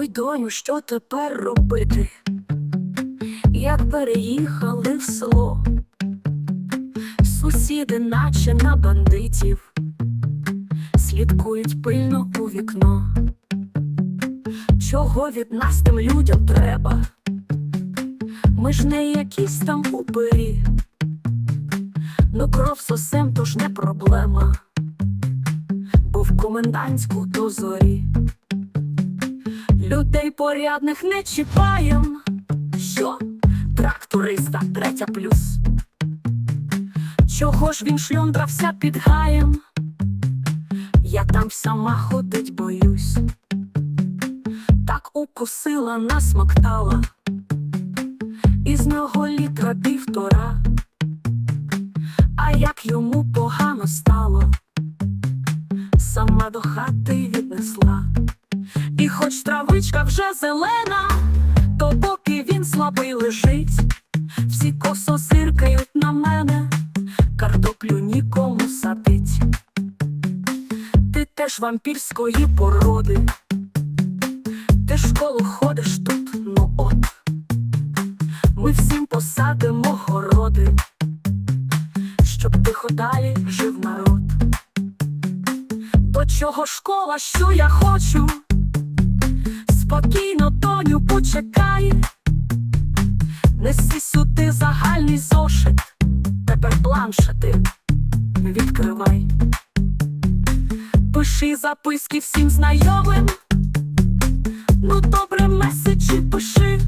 Ой, доню, що тепер робити? Як переїхали в село, сусіди, наче на бандитів, слідкують пильно у вікно. Чого від нас тим людям треба? Ми ж не якісь там упирі, ну кров сосем то ж не проблема, бо в комендантську до зорі. Людей порядних не чіпаєм. Що? Тракториста третя плюс. Чого ж він шльондрався під гаєм? Я там сама ходить боюсь. Так укусила, насмоктала, із нього літра півтора. А як йому погано стало, сама до хати віднесла. Хоч травичка вже зелена, то поки він слабий лежить, всі косо зиркають на мене, картоплю нікому садить. Ти теж вампірської породи, ти в школу ходиш тут, ну от. Ми всім посадимо городи, щоб тихо далі жив народ. До чого школа, що я хочу? Спокійно, доню, почекай, неси сюди загальний зошит, тепер планшети відкривай, пиши записки всім знайомим, ну добре меседжі пиши,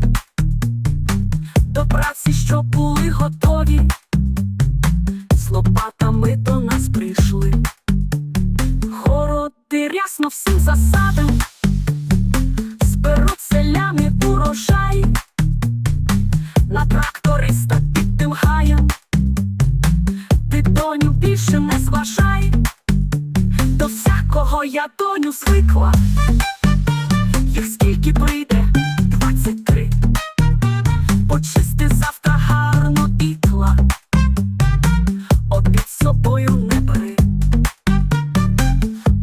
до праці, щоб були готові, з лопатами до нас прийшли, городи рясно всім засадим я доню звикла. Їх скільки прийде, двадцять три. Почисти завтра гарно ікла, обід собою не бери,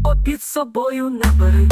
обід собою не бери.